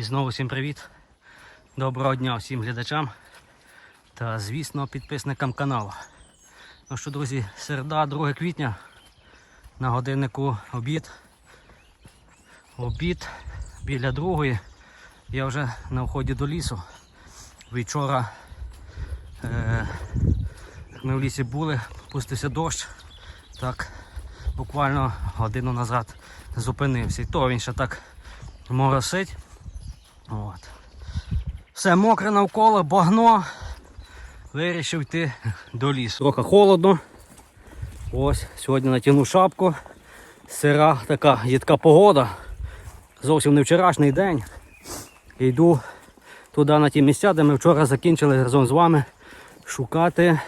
І знову всім привіт. Доброго дня всім глядачам та, звісно, підписникам каналу. Ну що, друзі, середа, 2 квітня. На годиннику обід. Обід біля другої. Я вже на вході до лісу. Вчора е, ми в лісі були, пустився дощ. Так, буквально годину назад зупинився. І то він ще так моросить. От. Все мокре навколо, багно. Вирішив йти до лісу. Трохи холодно. Ось, сьогодні натягнув шапку. Сира така їдка погода. Зовсім не вчорашній день. Йду туди на ті місця, де ми вчора закінчили разом з вами шукати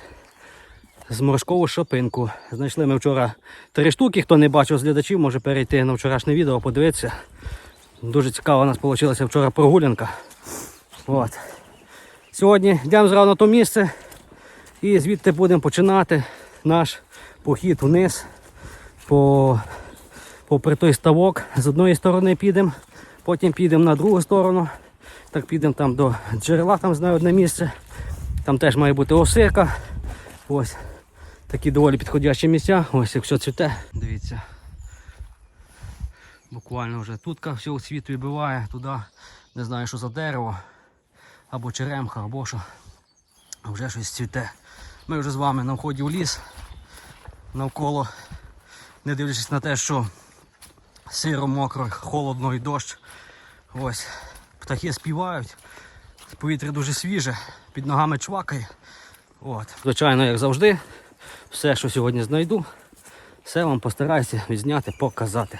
зморшкову шопинку. Знайшли ми вчора три штуки. Хто не бачив з глядачів, може перейти на вчорашнє відео, подивитися. Дуже цікава у нас вийшла вчора прогулянка. От. Сьогодні йдемо зразу на то місце і звідти будемо починати наш похід вниз по, попри той ставок. З одної сторони підемо, потім підемо на другу сторону. Так підемо там до джерела, там знаю одне місце. Там теж має бути осика. Ось такі доволі підходящі місця. Ось якщо цвіте, дивіться. Буквально вже тут все світ вибиває, туди не знаю, що за дерево, або черемха, або що. Вже щось цвіте. Ми вже з вами на вході в ліс. Навколо, не дивлячись на те, що сиро, мокро, холодно і дощ. Ось, птахи співають. Повітря дуже свіже, під ногами чвакає. От. Звичайно, як завжди, все, що сьогодні знайду, все вам постараюся відзняти, показати.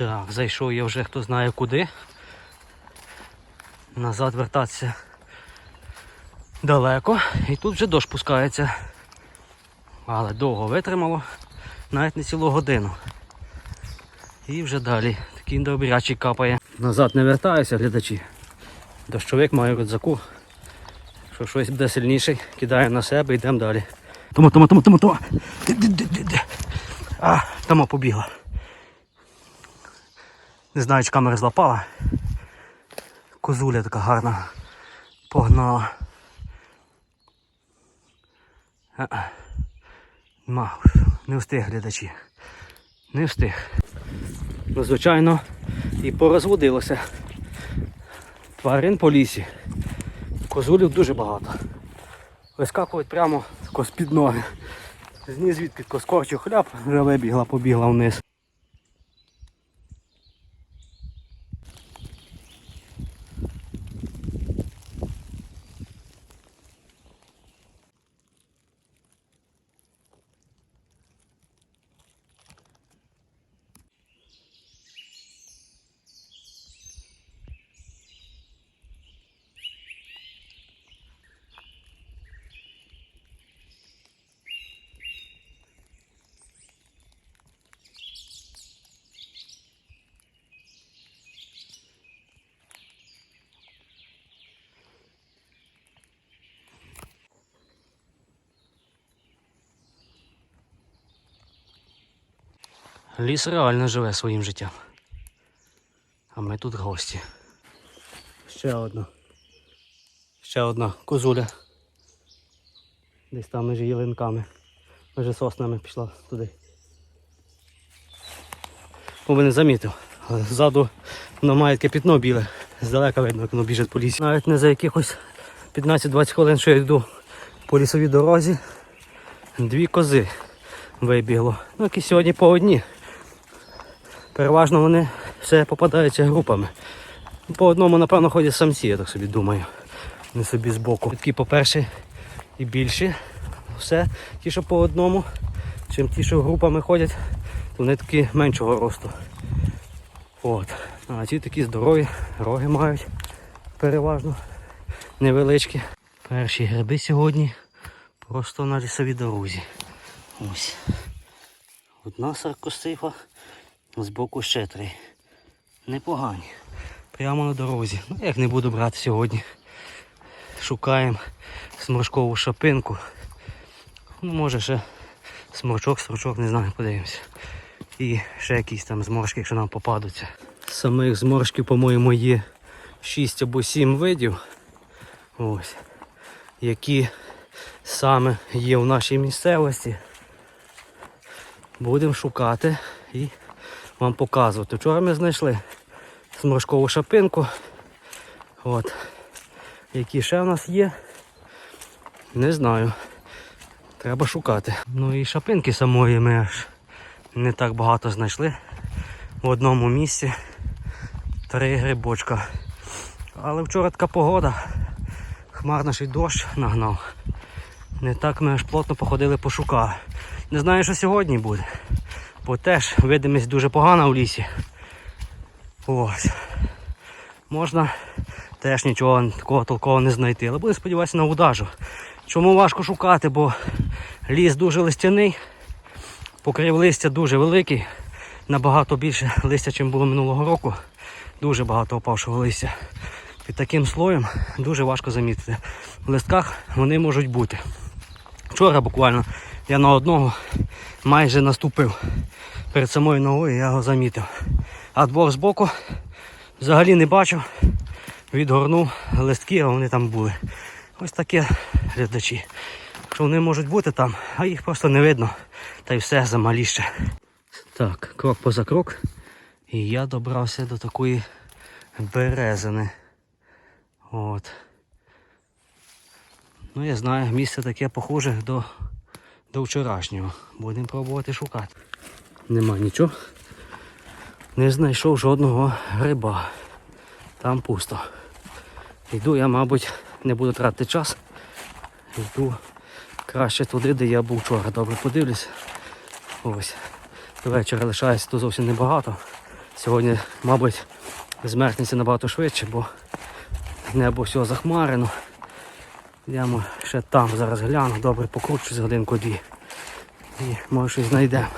Так, зайшов я вже хто знає куди. Назад вертатися далеко. І тут вже дощ пускається. Але довго витримало, навіть не цілу годину. І вже далі такий добрячий капає. Назад не вертаюся, глядачі. Дощовик має рюкзаку. Якщо щось буде сильніший, кидаємо на себе йдемо далі. Тому, тому, тому, тому, тому. А, тому побігла. Не знаю, чи камера злапала. Козуля така гарна. Погнала. А-а. Ма, не встиг глядачі. Не встиг. Ну, звичайно, і порозводилося. Тварин по лісі. Козулів дуже багато. Вискакують прямо тако з-під ноги. Зні звідки скорчив хляб, вже вибігла, побігла вниз. Ліс реально живе своїм життям. А ми тут гості. Ще одна. Ще одна козуля. Десь там між ялинками. Між соснами пішла туди. Бо не замітив. Ззаду воно має таке пітно біле. Здалека видно, як воно біжить по лісі. Навіть не за якихось 15-20 хвилин, що я йду по лісовій дорозі. Дві кози вибігло. Ну, які сьогодні по одні. Переважно вони все попадаються групами. По одному, напевно, ходять самці, я так собі думаю. Не собі збоку. Такі, по-перше, і більші. Все. Ті, що по одному, чим ті, що групами ходять, то вони такі меншого росту. От. А ті такі здорові, роги мають переважно. невеличкі. Перші гриби сьогодні просто на лісовій дорозі. Ось. Одна саркостифа, з боку ще три. Непогані. Прямо на дорозі. Ну як не буду брати сьогодні. Шукаємо сморшкову шапинку. Ну, може ще сморчок, стручок, не знаю, подивимося. І ще якісь там зморшки, якщо нам попадуться. Самих зморшків, по-моєму, є 6 або 7 видів. Ось. Які саме є в нашій місцевості. Будемо шукати і вам показувати. Вчора ми знайшли зморшкову шапинку. От. Які ще в нас є, не знаю. Треба шукати. Ну і шапинки самої ми аж не так багато знайшли. В одному місці три грибочка. Але вчора така погода. Хмарно ще дощ нагнав. Не так ми аж плотно походили пошукали. Не знаю, що сьогодні буде. Бо теж видимість дуже погана в лісі. Ось. Можна теж нічого такого толкового не знайти. Але будемо сподіватися на удажу. Чому важко шукати, бо ліс дуже листяний, покрив листя дуже великий, набагато більше листя, ніж було минулого року. Дуже багато опавшого листя. Під таким слоєм дуже важко замітити. В листках вони можуть бути. Вчора буквально я на одного майже наступив перед самою ногою, я його замітив. А двох збоку взагалі не бачив. Відгорнув листки, а вони там були. Ось таке глядачі. Що вони можуть бути там, а їх просто не видно. Та й все замаліще. Так, крок поза крок. І я добрався до такої березини. От. Ну я знаю, місце таке похоже до, до вчорашнього. Будемо пробувати шукати. Нема нічого. Не знайшов жодного гриба. Там пусто. Йду я, мабуть, не буду тратити час. Йду краще туди, де я був вчора. Добре подивлюсь. Ось. До вечора лишається тут зовсім небагато. Сьогодні, мабуть, змерзнеться набагато швидше, бо небо все захмарено. Йдемо ще там зараз гляну, добре покручусь годинку-дві. І може щось знайдемо.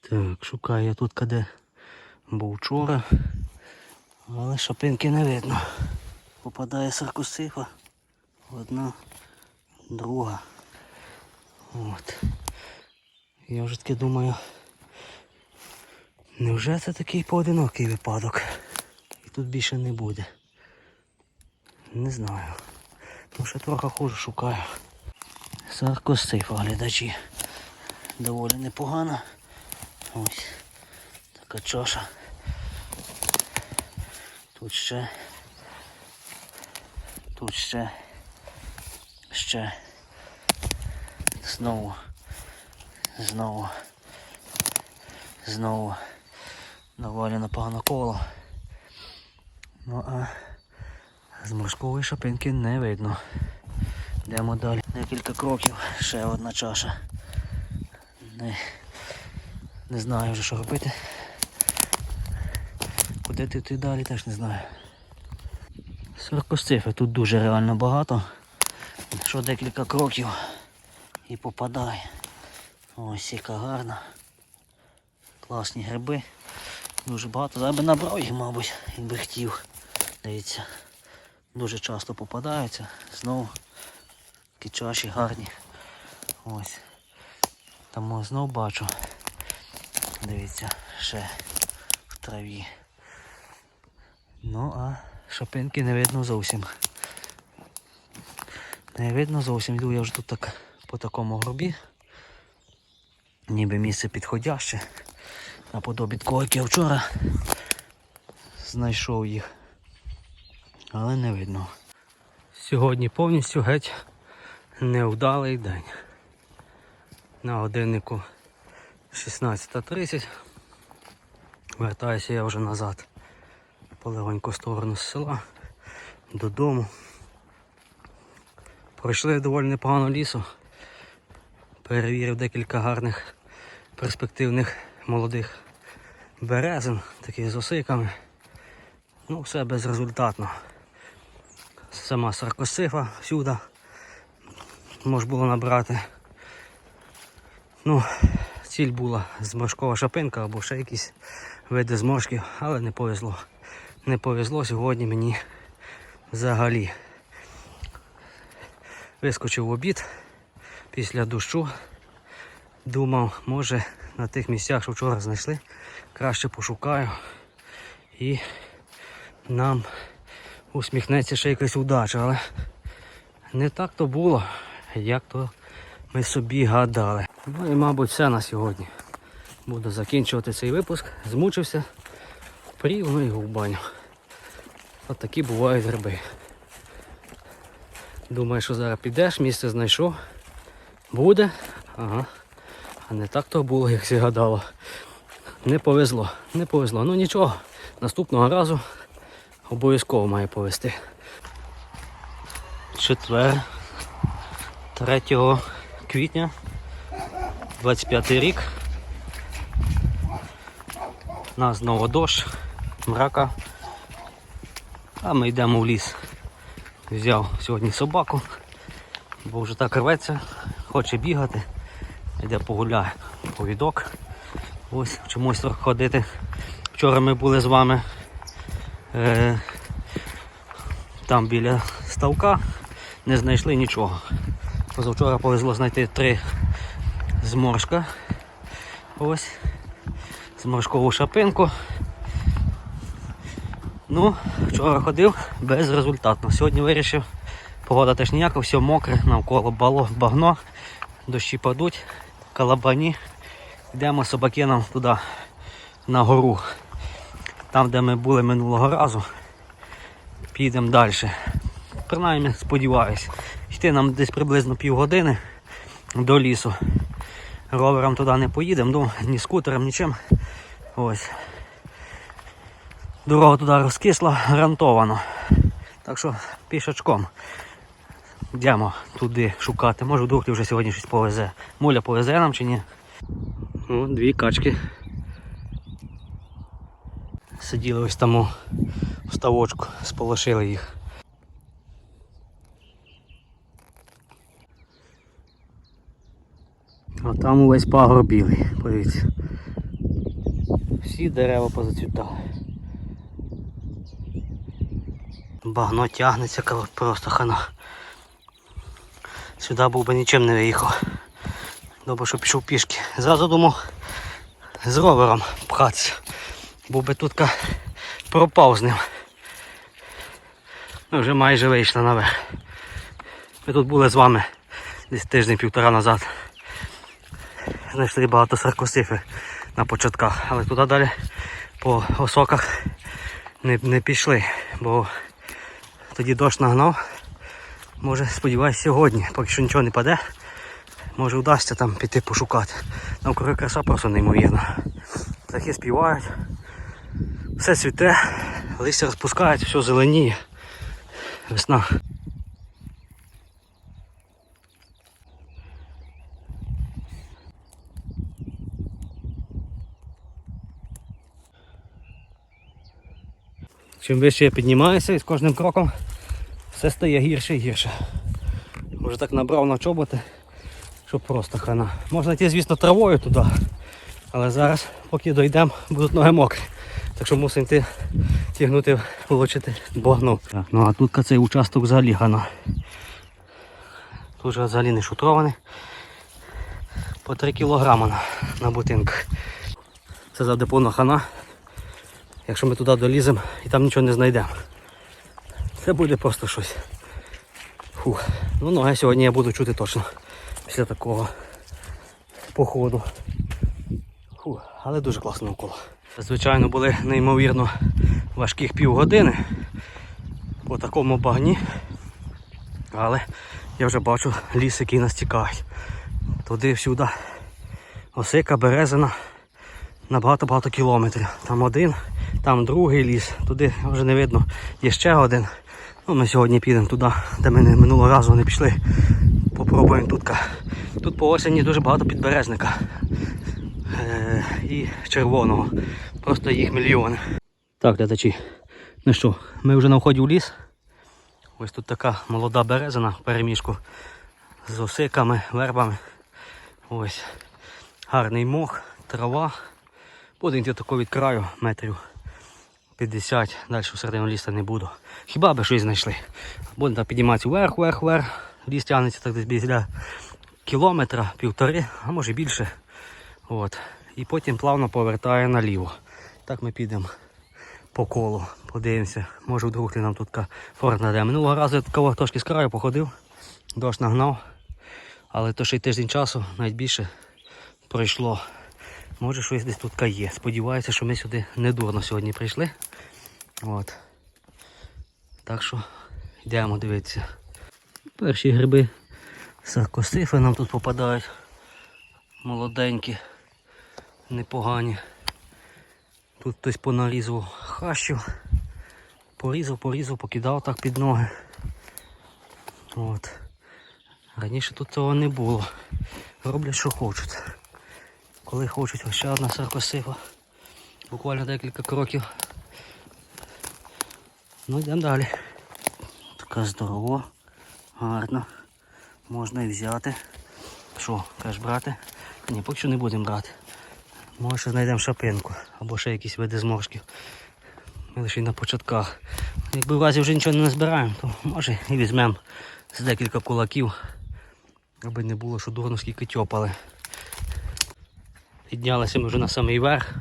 Так, шукаю я тут де був вчора, але шапинки не видно. Попадає саркосифа. Одна, друга. От. Я вже таки думаю, невже це такий поодинокий випадок? І тут більше не буде. Не знаю. Ну ще трохи хуже шукаю. Саркосифа, глядачі. Доволі непогано. Ось така чаша. Тут ще. Тут ще. Ще. Знову. Знову. Знову. Доволі непогано коло. Ну а з морської шапинки не видно. Йдемо далі. Декілька кроків, ще одна чаша. Не, не знаю вже що робити. Куди ти йти далі, теж не знаю. Сорокосцифи тут дуже реально багато. Що декілька кроків і попадає. Ось яка гарна. Класні гриби. Дуже багато. Зараз би набрав їх, мабуть, якби хотів. Дивіться. Дуже часто попадаються. Знову такі чаші гарні. Ось. Тому знов бачу. Дивіться, ще в траві. Ну а шапинки не видно зовсім. Не видно зовсім. Йду я вже тут так по такому гробі. Ніби місце підходяще. Наподобі такого, як я вчора знайшов їх. Але не видно. Сьогодні повністю геть невдалий день. На годиннику 16.30. Вертаюся я вже назад полегоньку в сторону з села додому. Пройшли доволі непогано лісу. Перевірив декілька гарних перспективних молодих березин, такий з осиками. Ну, все безрезультатно. Сама саркосифа всюди можна було набрати. Ну, ціль була зморшкова шапинка або ще якісь види зморшків, але не повезло. Не повезло сьогодні мені взагалі. Вискочив в обід після дощу. Думав, може на тих місцях, що вчора знайшли, краще пошукаю і нам усміхнеться ще якась удача, але не так то було, як то ми собі гадали. Ну і мабуть все на сьогодні. Буду закінчувати цей випуск. Змучився, прів, ну і в баню. От такі бувають гриби. Думаю, що зараз підеш, місце знайшов. Буде. Ага. А не так то було, як всі гадало. Не повезло, не повезло. Ну нічого, наступного разу обов'язково має повезти. Четвер 3 квітня 25 рік. У нас знову дощ, мрака. А ми йдемо в ліс. Взяв сьогодні собаку, бо вже так рветься, хоче бігати. Йде погуляє повідок. Ось чомусь ходити. Вчора ми були з вами е, там біля ставка, не знайшли нічого. Позавчора повезло знайти три зморшка. Ось. Зморшкову шапинку. Ну, вчора ходив безрезультатно. Сьогодні вирішив, погода теж ніяка, все мокре, навколо багно, дощі падуть, калабані. Йдемо собакином туди на гору. Там, де ми були минулого разу. Підемо далі. Принаймні, сподіваюся. Йти нам десь приблизно півгодини до лісу. Ровером туди не поїдемо, ну, ні скутером, нічим. Ось. Дорога туди розкисла, гарантовано. Так що пішачком йдемо туди шукати. Може вдруг ти вже сьогодні щось повезе. Муля повезе нам чи ні? О, дві качки. Сиділи ось там у ставочку, сполошили їх. А там увесь пагорб білий, подивіться. Всі дерева позацвітали. Багно тягнеться просто хана. Сюди був би нічим не виїхав. Добре, що пішов пішки. Зразу думав з ровером пхатися. Був би тут пропав з ним. Ми вже майже вийшли наверх. Ми тут були з вами десь тиждень-півтора назад. Знайшли багато саркосифи на початках, але туди далі по осоках не, не пішли, бо тоді дощ нагнав. Може, сподіваюсь, сьогодні, поки що нічого не паде, може вдасться там піти пошукати. Навкруги краса просто неймовірна. Птахи співають, все цвіте, листя розпускають, все зеленіє. Весна. Чим вище я піднімаюся і з кожним кроком все стає гірше і гірше. Вже так набрав на чоботи, що просто хана. Можна йти, звісно, травою туди, але зараз, поки дійдемо, будуть ноги мокрі. Так що мусимо йти тягнути, волочити багну. Ну а тут цей участок взагалі хана. Тут вже взагалі не шутрований. По 3 кілограма на, на бутинках. Це завжди повна хана. Якщо ми туди доліземо і там нічого не знайдемо. Це буде просто щось. Фух. Ну ноги сьогодні я буду чути точно після такого походу. Фух. Але дуже класно навколо. Звичайно, були неймовірно важких півгодини по такому багні. Але я вже бачу ліс, який нас тікають. Туди всюди осика, березина на багато-багато кілометрів. Там один, там другий ліс, туди вже не видно. Є ще один. Ну, ми сьогодні підемо туди, де ми минулого разу не пішли. Попробуємо тут. Тут по осені дуже багато підберезника. Е, і червоного. Просто їх мільйони. Так, глядачі. Ну що, ми вже на вході в ліс. Ось тут така молода березина переміжку з осиками, вербами. Ось гарний мох, трава. Буде йти тако від краю метрів 50, далі всередину ліса не буду. Хіба би щось знайшли. Будемо підніматися вверх, вверх, вверх. Ліс тягнеться так десь біля кілометра, півтори, а може більше. От. І потім плавно повертає наліво. Так ми підемо по колу, подивимося. Може вдруг ти нам тут форт наде. Минулого разу я такого трошки з краю походив, дощ нагнав. Але то ще й тиждень часу, навіть більше пройшло. Може щось десь тут є. Сподіваюся, що ми сюди не дурно сьогодні прийшли. От. Так що йдемо дивитися. Перші гриби саркосифи нам тут попадають. Молоденькі, непогані. Тут хтось понарізав хащу. Порізав, порізав, покидав так під ноги. От. Раніше тут цього не було. Роблять, що хочуть. Коли хочуть, ось ще одна саркосифа. Буквально декілька кроків. Ну йдемо далі. Така здорова, гарна. Можна і взяти. Що, кажеш брати? Ні, поки що не будемо брати. Може ще знайдемо шапинку або ще якісь види зморшків. Ми лише й на початках. Якби в разі вже нічого не назбираємо, то може і візьмемо з декілька кулаків, аби не було, що дурно скільки тьопали. Піднялися ми вже на самий верх.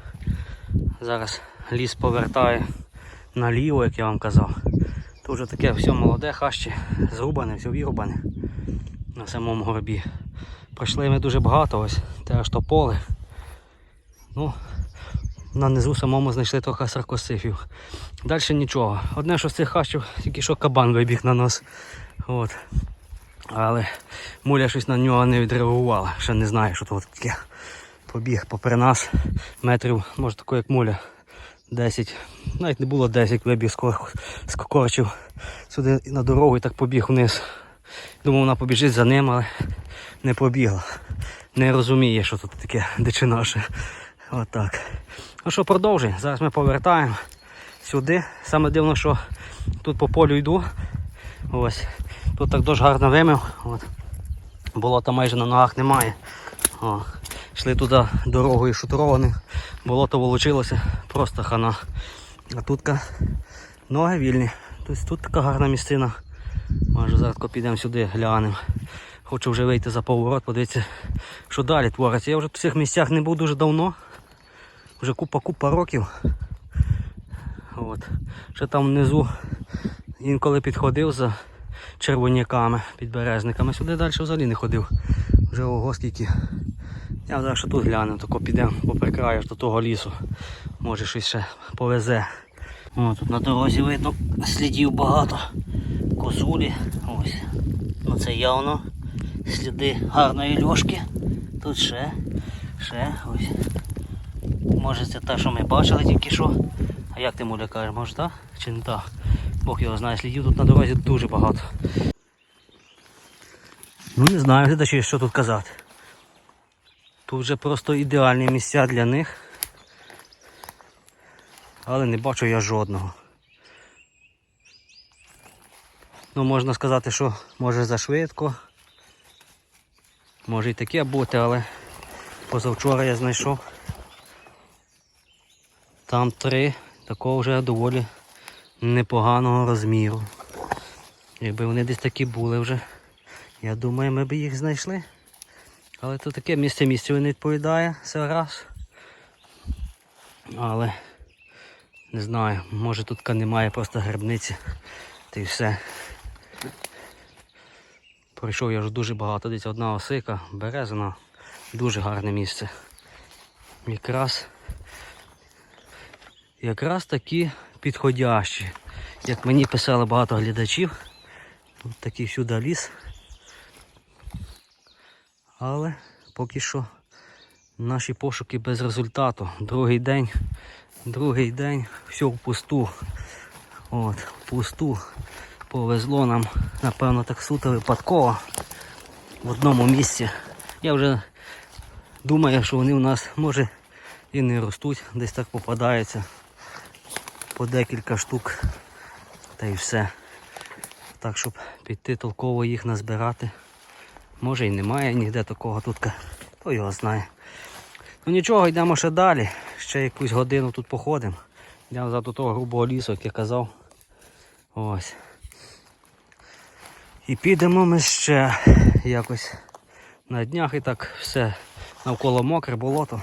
Зараз ліс повертає наліво, як я вам казав. Тут вже таке все молоде, хаще, зрубане, все вірубане на самому горбі. Пройшли ми дуже багато, ось те аж то поле. Ну, на низу самому знайшли трохи саркосифів. Далі нічого. Одне, що з цих хащів тільки що кабан вибіг на нас. От. Але муля щось на нього не відреагувала. Ще не знаю, що тут таке. Побіг попри нас метрів, може тако як муля. 10, навіть не було 10, вибіг скокорчив сюди на дорогу і так побіг вниз. Думав, вона побіжить за ним, але не побігла. Не розуміє, що тут таке дичиноше. Отак. Ну що, продовжуй. Зараз ми повертаємо сюди. Саме дивно, що тут по полю йду. Ось. Тут так дуже гарно вимив. От. Болота майже на ногах немає. О. Йшли туди дорогою шутровані. Болото волочилося, просто хана. А тут ноги вільні. Тобто тут така гарна місцина. Може зараз підемо сюди, глянемо. Хочу вже вийти за поворот, подивитися, що далі твориться. Я вже в цих місцях не був дуже давно. Вже купа-купа років. От. Ще там внизу інколи підходив за червоняками, підберезниками. Сюди далі взагалі не ходив. Вже ого скільки. Я зараз ще тут гляну, тако підемо попри краю до того лісу. Може щось ще повезе. О, тут на дорозі видно слідів багато. Козулі. Ось. Ну це явно сліди гарної льошки. Тут ще, ще ось. Може це та, що ми бачили тільки що. А як ти муля може так? Чи не так? Бог його знає, слідів тут на дорозі дуже багато. Ну не знаю, що тут казати. Тут вже просто ідеальні місця для них. Але не бачу я жодного. Ну, можна сказати, що може зашвидко. Може і таке бути, але позавчора я знайшов. Там три, такого вже доволі непоганого розміру. Якби вони десь такі були вже, я думаю, ми б їх знайшли. Але то таке місце місцю не відповідає все раз. Але не знаю, може тут немає просто грибниці. Та й все. Пройшов я вже дуже багато, десь одна осика, березина, дуже гарне місце. Якраз якраз такі підходящі. Як мені писали багато глядачів. Такий всюди ліс. Але поки що наші пошуки без результату. Другий день, другий день, все впусту. От, впусту. Повезло нам, напевно, так суто випадково в одному місці. Я вже думаю, що вони у нас може і не ростуть, десь так попадається по декілька штук та й все. Так, щоб піти толково їх назбирати. Може і немає ніде такого тут, хто його знає. Ну нічого, йдемо ще далі. Ще якусь годину тут походимо. Йдемо назад до того грубого лісу, як я казав. Ось. І підемо ми ще якось на днях і так все навколо мокре болото.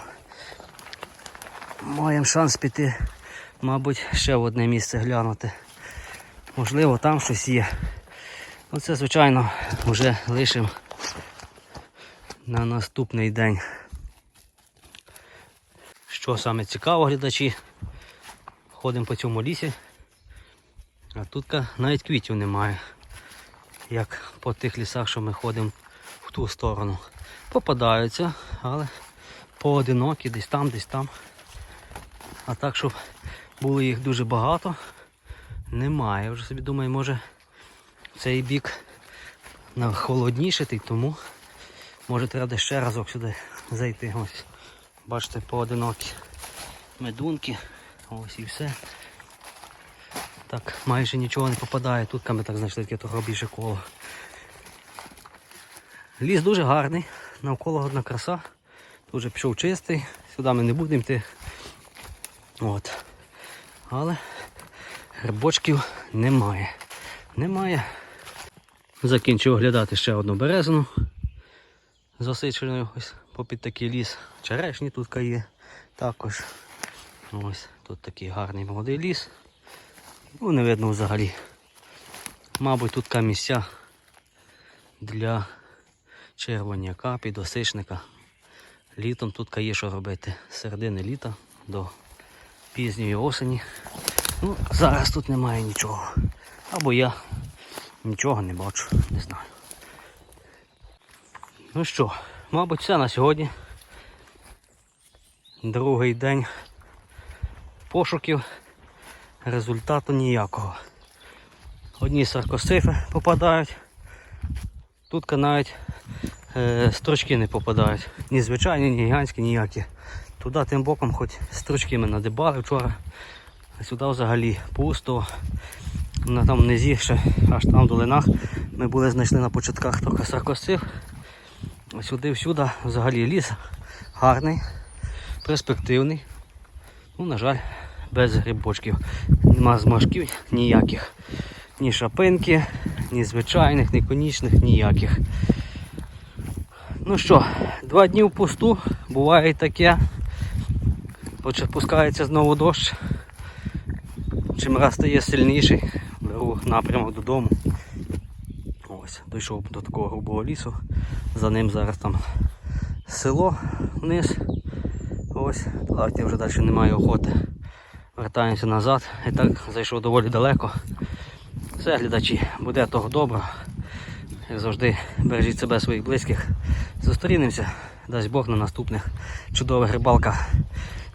Маємо шанс піти, мабуть, ще в одне місце глянути. Можливо, там щось є. Ну це, звичайно, вже лишимо на наступний день. Що саме цікаво, глядачі, ходимо по цьому лісі, а тут навіть квітів немає, як по тих лісах, що ми ходимо в ту сторону. Попадаються, але поодинокі, десь там, десь там. А так, щоб було їх дуже багато, немає. Я вже собі думаю, може цей бік холодніший, тому може треба ще разок сюди зайти. Ось. Бачите, поодинокі медунки. Ось і все. Так, майже нічого не попадає. Тут ми так знайшли таке трохи більше коло. Ліс дуже гарний, навколо одна краса. Тут вже пішов чистий, сюди ми не будемо йти. От. Але грибочків немає. Немає. Закінчив оглядати ще одну березину. Засиченою ось попід такий ліс. Черешні тут є також. Ось тут такий гарний молодий ліс. Ну, не видно взагалі. Мабуть, тут місця для червоняка, підосичника. Літом тут є що робити. З середини літа до пізньої осені. Ну, зараз тут немає нічого. Або я нічого не бачу, не знаю. Ну що, мабуть, все на сьогодні. Другий день пошуків. Результату ніякого. Одні саркосифи попадають. Тут навіть е, строчки не попадають. Ні звичайні, ні гігантські, ніякі. Туди тим боком хоч строчки ми надибали вчора. А сюди взагалі пусто. На там внизі ще аж там в долинах ми були знайшли на початках трохи саркосив. А сюди всюди взагалі ліс гарний, перспективний. Ну, на жаль, без грибочків. Нема змашків ніяких. Ні шапинки, ні звичайних, ні конічних, ніяких. Ну що, два дні в пусту, буває і таке. Пускається знову дощ. Чим раз стає сильніший, беру напрямок додому. Ось, дійшов до такого грубого лісу. За ним зараз там село вниз. Ось, плавати вже далі немає охоти. Вертаємося назад. І так зайшов доволі далеко. Все, глядачі, буде того добре. Як завжди, бережіть себе своїх близьких. Зустрінемося, дасть Бог на наступних чудових рибалках.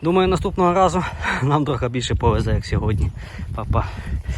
Думаю, наступного разу нам трохи більше повезе, як сьогодні. Па-па.